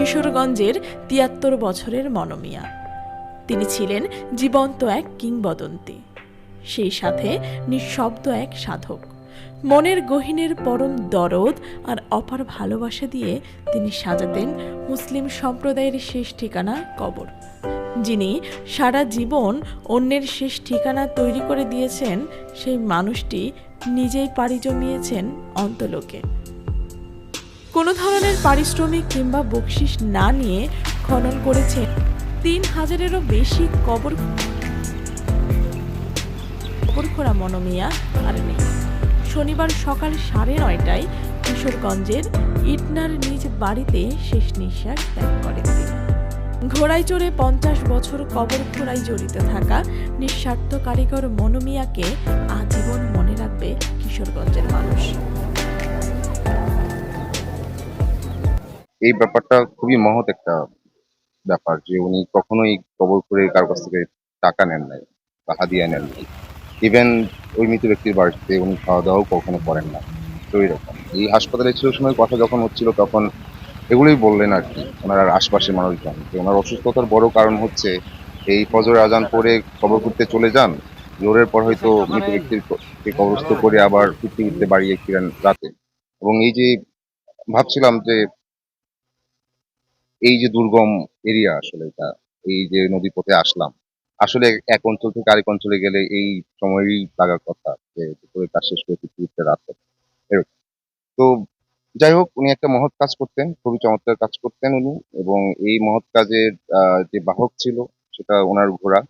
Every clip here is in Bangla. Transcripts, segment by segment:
কিশোরগঞ্জের তিয়াত্তর বছরের মনমিয়া। তিনি ছিলেন জীবন্ত এক কিংবদন্তি। সেই সাথে নিঃশব্দ এক সাধক। মনের গহীনের পরম দরদ আর অপার ভালোবাসা দিয়ে তিনি সাজাতেন মুসলিম সম্প্রদায়ের শেষ ঠিকানা কবর, যিনি সারা জীবন অন্যের শেষ ঠিকানা তৈরি করে দিয়েছেন সেই মানুষটি নিজেই পাড়ি জমিয়েছেন অন্তলোকে। কোনো ধরনের পারিশ্রমিক কিংবা বকশিস না নিয়ে খনন করেছেন। তিন হাজারেরও বেশি কবর কবর খোঁড়া মনোমিয়া আর নেই। শনিবার সকাল সাড়ে নয়টায় কিশোরগঞ্জের ইটনার নিজ বাড়িতে শেষ নিঃশ্বাস ত্যাগ করেন তিনি। ঘোড়ায় চড়ে পঞ্চাশ বছর কবর খোঁড়ায় জড়িত থাকা নিঃস্বার্থ কারিগর মনোমিয়াকে আজীবন মনে রাখবে কিশোরগঞ্জের এই ব্যাপারটা খুবই মহৎ একটা ব্যাপার যে উনি কখনোই কবর করে কারও কাছ থেকে টাকা নেন নাই বা হাদিয়া নেন নাই। ইভেন ওই মৃত ব্যক্তির বাড়িতে উনি খাওয়া দাওয়াও কখনো করেন না তো এরকম। এই হাসপাতালে ছিল সময় কথা যখন হচ্ছিল তখন এগুলোই বললেন আর কি, ওনার আশপাশের মানুষজন যে ওনার অসুস্থতার বড় কারণ হচ্ছে এই ফজর আজান পরে কবর করতে চলে যান, জোরের পর হয়তো মৃত ব্যক্তির কবরস্থ করে আবার ফিরতে ফিরতে বাড়িয়ে ফিরেন রাতে। এবং এই যে ভাবছিলাম যে এই যে দুর্গম এরিয়া আসলে এটা, এই যে নদী পথে আসলাম। আসলে এক অঞ্চল থেকে আরেক অঞ্চলে গেলে এই সময়ই লাগার কথা যে দুপুরে কাজ শেষ করে পৃথিবীতে রাত। এরকম। তো যাই হোক, উনি একটা মহৎ কাজ করতেন, খুবই চমৎকার কাজ করতেন উনি এবং এই মহৎ কাজের যে বাহক ছিল সেটা ওনার ঘোড়া।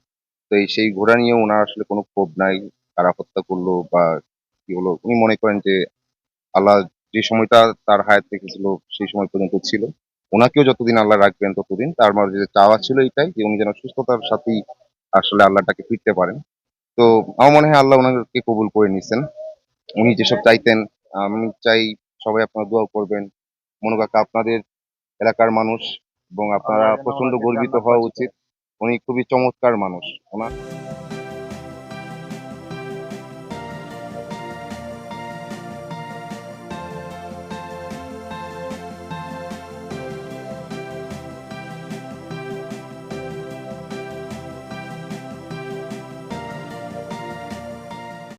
তো এই সেই ঘোড়া নিয়ে ওনার আসলে কোনো ক্ষোভ নাই, কারা হত্যা করল বা কি হলো, উনি মনে করেন যে আল্লাহ যে সময়টা তার হায়াত রেখেছিল, সেই সময় পর্যন্ত ছিল। ওনাকেও যতদিন আল্লাহ রাখবেন ততদিন। তার মাঝে যে চাওয়া ছিল এটাই যে উনি যেন সুস্থতার সাথেই আসলে আল্লাহটাকে ফিরতে পারেন। তো আমার মনে হয় আল্লাহ ওনাকে কবুল করে নিছেন। উনি যেসব চাইতেন আমি চাই সবাই আপনারা দোয়া করবেন। মনে কাকা আপনাদের এলাকার মানুষ এবং আপনারা প্রচণ্ড গর্বিত হওয়া উচিত। উনি খুবই চমৎকার মানুষ। ওনার